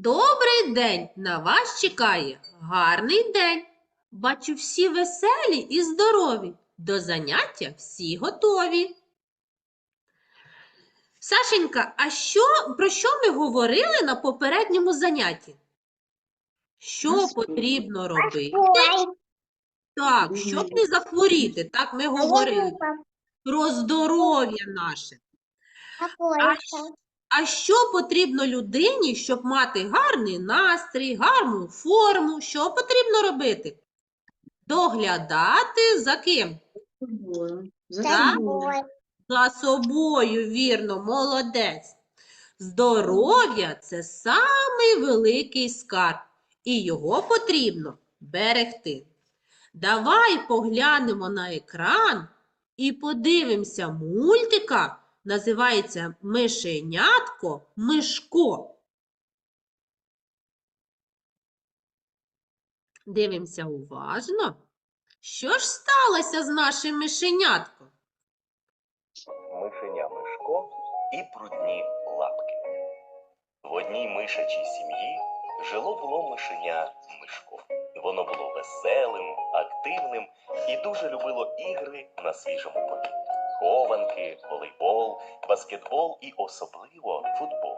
Добрий день! На вас чекає гарний день. Бачу, всі веселі і здорові. До заняття всі готові. Сашенька, а що, про що ми говорили на попередньому занятті? Що потрібно робити? Так, щоб не захворіти, так ми говорили про здоров'я наше. А, а що потрібно людині, щоб мати гарний настрій, гарну форму? Що потрібно робити? Доглядати за ким? Собою. За собою. За собою, вірно, молодець. Здоров'я це самий великий скарб, і його потрібно берегти. Давай поглянемо на екран і подивимося мультика. Називається Мишенятко Мишко. Дивимося уважно. Що ж сталося з нашим мишенятком? мишеня Мишко і брудні лапки. В одній мишачій сім'ї жило було мишеня Мишко. Воно було веселим, активним і дуже любило ігри на свіжому повітрі. Хованки, волейбол, баскетбол і особливо футбол.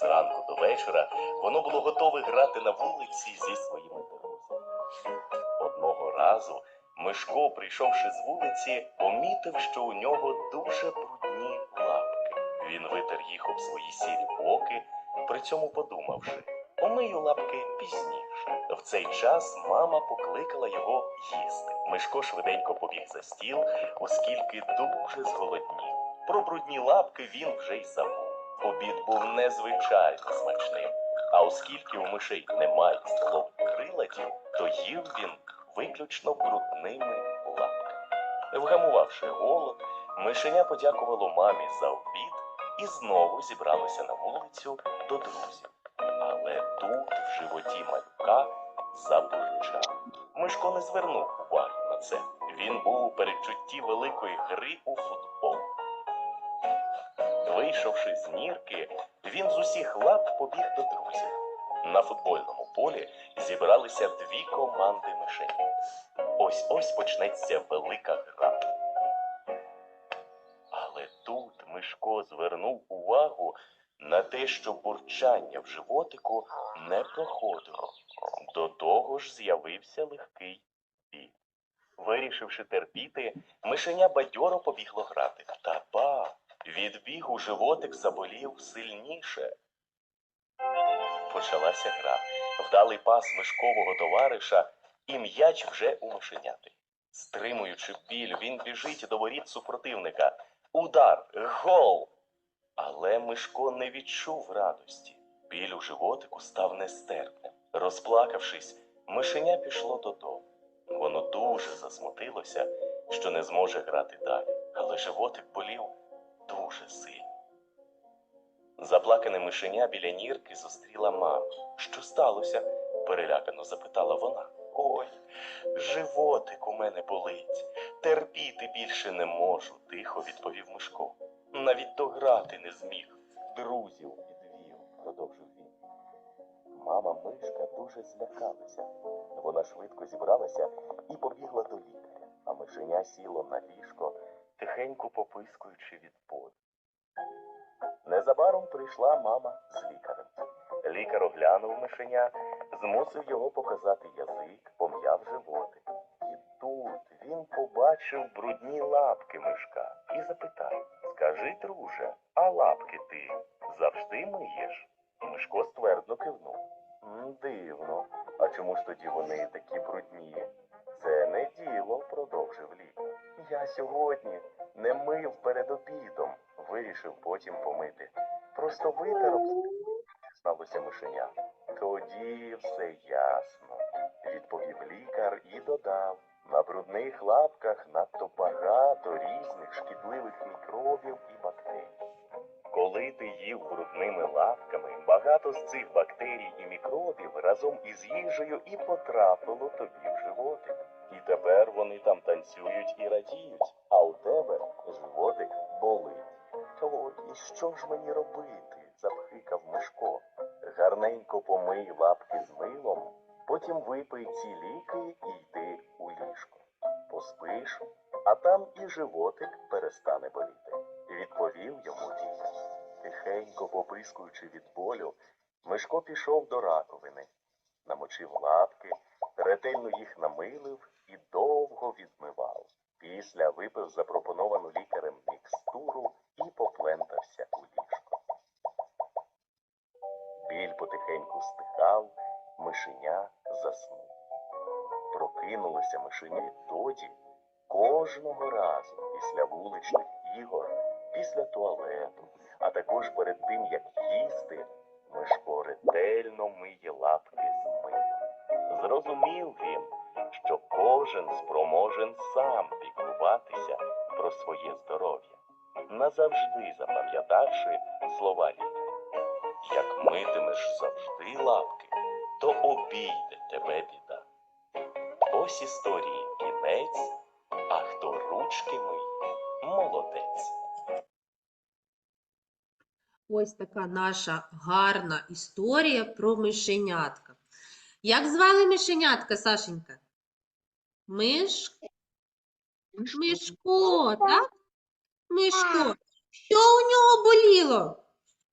Зранку до вечора воно було готове грати на вулиці зі своїми друзями. Одного разу Мишко, прийшовши з вулиці, помітив, що у нього дуже брудні лапки. Він витер їх об свої сірі боки, при цьому подумавши, помию лапки пізніше. В цей час мама покликала його їсти. Мишко швиденько побіг за стіл, оскільки дуже зголоднів. Про брудні лапки він вже й забув. Обід був незвичайно смачним. А оскільки у мишей немає столових приладів, то їв він виключно брудними лапками. Вгамувавши голод, мишеня подякувало мамі за обід і знову зібралося на вулицю до друзів. Але тут в животі малюка забурчав. Мишко не звернув уваги на це. Він був у передчутті великої гри у футбол. Вийшовши з нірки, він з усіх лап побіг до друзів. На футбольному полі зібралися дві команди мишень. Ось ось почнеться велика гра. Але тут Мишко звернув увагу на те, що бурчання в животику не проходило. До того ж з'явився легкий біль. Вирішивши терпіти, мишеня бадьоро побігло грати. Та ба! Від бігу животик заболів сильніше. Почалася гра. Вдалий пас мишкового товариша, і м'яч вже у мишеняти. Стримуючи біль, він біжить до воріт супротивника. Удар, гол! Але Мишко не відчув радості. Біль у животику став нестерпним. Розплакавшись, мишеня пішло додому. Воно дуже засмутилося, що не зможе грати далі, але животик болів дуже сильно. Заплакане мишеня біля нірки зустріла маму. Що сталося? перелякано запитала вона. Ой, животик у мене болить. Терпіти більше не можу, тихо відповів Мишко. Навіть дограти не зміг. Друзів підвів, продовжив він. Мама мишка дуже злякалася. Вона швидко зібралася і побігла до лікаря, а мишеня сіло на ліжко, тихенько попискуючи від болю. Незабаром прийшла мама з лікарем. Лікар оглянув мишеня, змусив його показати язик, пом'яв животик. І тут він побачив брудні лапки мишка Скажи, друже, а лапки ти завжди миєш? Мишко ствердно кивнув. Дивно. А чому ж тоді вони такі брудні? Це не діло, продовжив лікар. Я сьогодні не мив перед обідом, вирішив потім помити. Просто витер об сталося мишеня. Тоді все ясно, відповів лікар і додав. На брудних лапках надто багато різних шкідливих мікробів і бактерій. Коли ти їв брудними лапками, багато з цих бактерій і мікробів разом із їжею і потрапило тобі в животик. І тепер вони там танцюють і радіють, а у тебе животик болить. То і що ж мені робити? запхикав Мишко. Гарненько помий лапки з милом, потім випий ці ліки і йди у ліжко. Поспиш, а там і животик перестане боліти. Відповів йому лікар. Тихенько попискуючи від болю, Мишко пішов до раковини, намочив лапки, ретельно їх намилив і довго відмивав. Після випив запропоновану лікарем Мишеня відтоді кожного разу після вуличних ігор, після туалету, а також перед тим, як їсти, Мишко ретельно миє лапки з милом. Зрозумів він, що кожен спроможен сам піклуватися про своє здоров'я, назавжди запам'ятавши слова лікаря. Як митимеш завжди лапки, то обійде тебе біда. Ось історії кінець, а хто ручки миє, молодець. Ось така наша гарна історія про мишенятка. Як звали мишенятка, Сашенька? Миш... Мишко, так? Мишко. Що у нього боліло?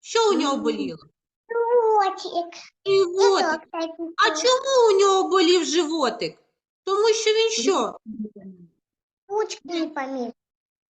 Що у нього боліло? Животик. Животик. А чому у нього болів животик? Тому що він що? Ручки не помыл.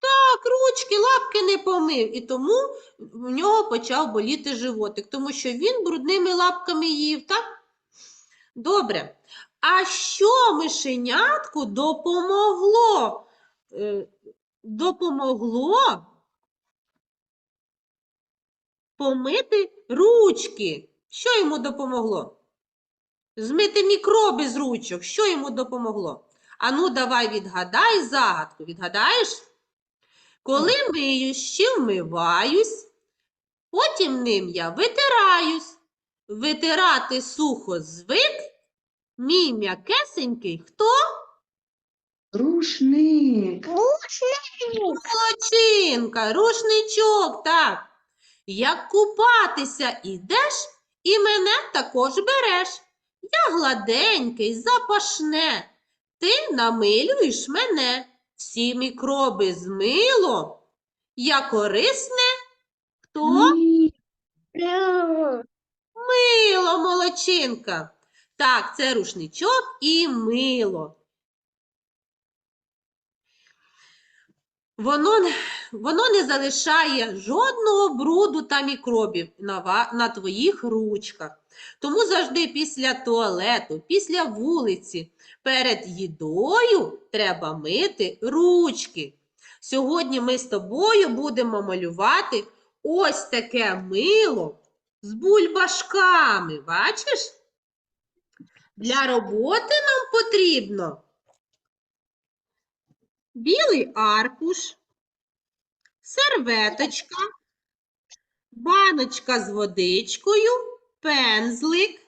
Так, ручки, лапки не помив, і тому в нього почав боліти животик, тому що він брудними лапками їв, так? Добре. А що мишенятку допомогло? Е, Допомогло помити ручки. Що йому допомогло? Змити мікроби з ручок. Що йому допомогло? Ану, давай відгадай загадку. Відгадаєш? Коли миюсь, ще вмиваюсь, потім ним я витираюсь. Витирати сухо звик, мій м'якесенький хто? Рушник. Рушник. Молодчинка, рушничок, так. Як купатися ідеш, і мене також береш. Я гладенький, запашне, ти намилюєш мене. Всі мікроби з милом. Я корисне, хто? Мило, молодчинка. Так, це рушничок і мило. Воно, воно не залишає жодного бруду та мікробів на, твоїх ручках. Тому завжди після туалету, після вулиці, перед їдою треба мити ручки. Сьогодні ми з тобою будемо малювати ось таке мило з бульбашками. Бачиш? Для роботи нам потрібно білий аркуш, серветочка, баночка з водичкою, пензлик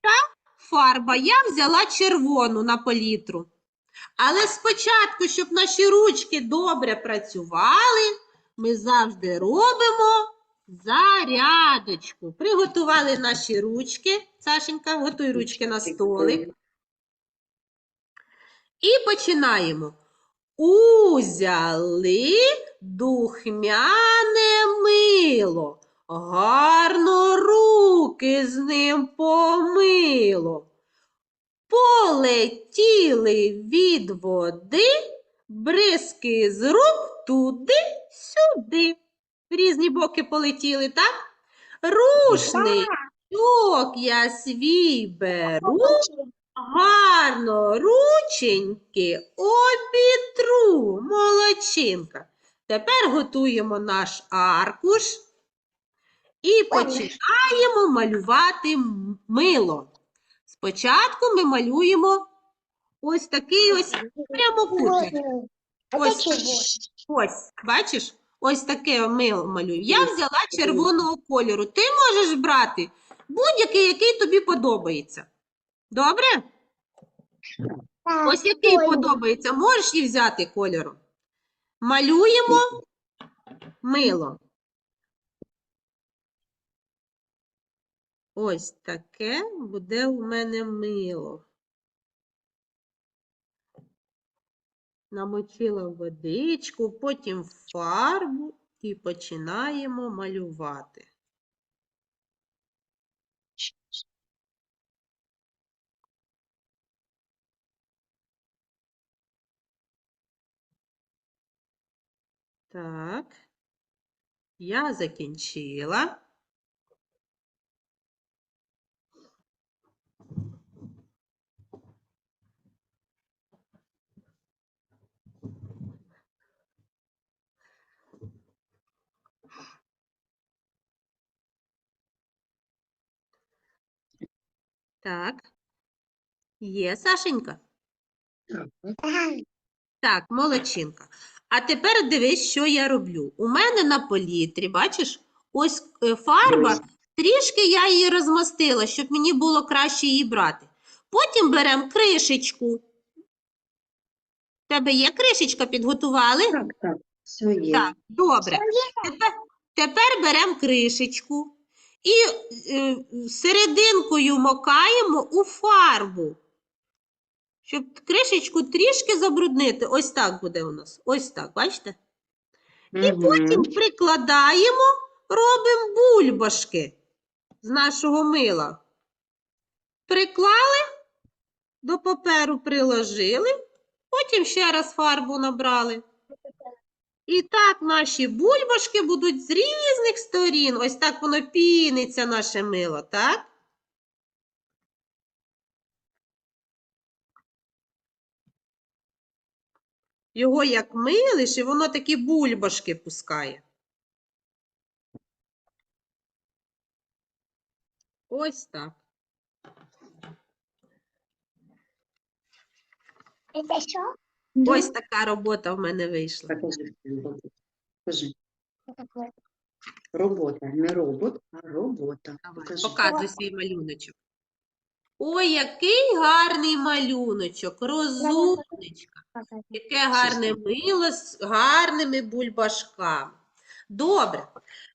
та фарба. Я взяла червону на палітру. Але спочатку, щоб наші ручки добре працювали, ми завжди робимо зарядочку. Приготували наші ручки. Сашенька, готуй ручки на столик. І починаємо. Узяли духмяне мило, гарно руки з ним помило. Полетіли від води, бризки з рук туди-сюди. В різні боки полетіли, так? Рушничок я свій беру, гарно рученьки обітру, молодчинка. Тепер готуємо наш аркуш і починаємо малювати мило. Спочатку ми малюємо ось такий ось прямокутник. Ось, ось, бачиш? Ось таке мило малюю. Я взяла червоного кольору. Ти можеш брати будь-який, який тобі подобається. Добре? Ось який подобається, можеш і взяти кольору. Малюємо мило. Ось таке буде у мене мило. Намочила водичку, потім фарбу і починаємо малювати. Так, я закінчила. Так. Є, Сашенька? Так, молодчинка. А тепер дивись, що я роблю. У мене на палітрі, бачиш, ось е, фарба, трішки я її розмастила, щоб мені було краще її брати. Потім беремо кришечку. Тебе є кришечка, підготували? Так, так, все є. Так, добре. Тепер, тепер беремо кришечку і е, серединкою макаємо у фарбу. Щоб кришечку трішки забруднити. Ось так буде у нас. Ось так, бачите? І потім прикладаємо, робимо бульбашки з нашого мила. Приклали, до паперу приложили, потім ще раз фарбу набрали. І так наші бульбашки будуть з різних сторін. Ось так воно піниться, наше мило, так? Його як милиш, і воно такі бульбашки пускає. Ось так. Это что? Да. Ось така робота в мене вийшла. Покажи робота, не робот, а робота. Давай, Покажи. Показуй свій малюночок. Ой, який гарний малюночок, розумничка. Яке гарне мило з гарними бульбашками. Добре.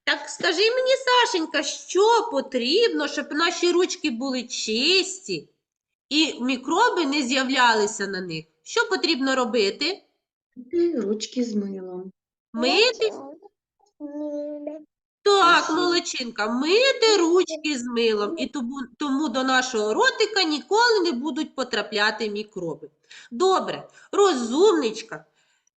Так скажи мені, Сашенька, що потрібно, щоб наші ручки були чисті і мікроби не з'являлися на них? Що потрібно робити? Ти ручки з милом. Мити? Так, молодчинка, мити ручки з милом, і тому, тому до нашого ротика ніколи не будуть потрапляти мікроби. Добре, розумничка,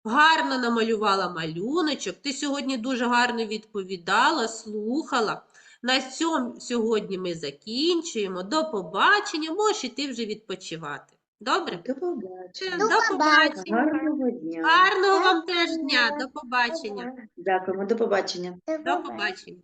гарно намалювала малюночок. Ти сьогодні дуже гарно відповідала, слухала. На цьому сьогодні ми закінчуємо. До побачення, можеш іти вже відпочивати. Добре? До побачення. До побачення. Гарного дня. Гарного вам теж дня. До побачення. Дякуємо, до побачення. До побачення.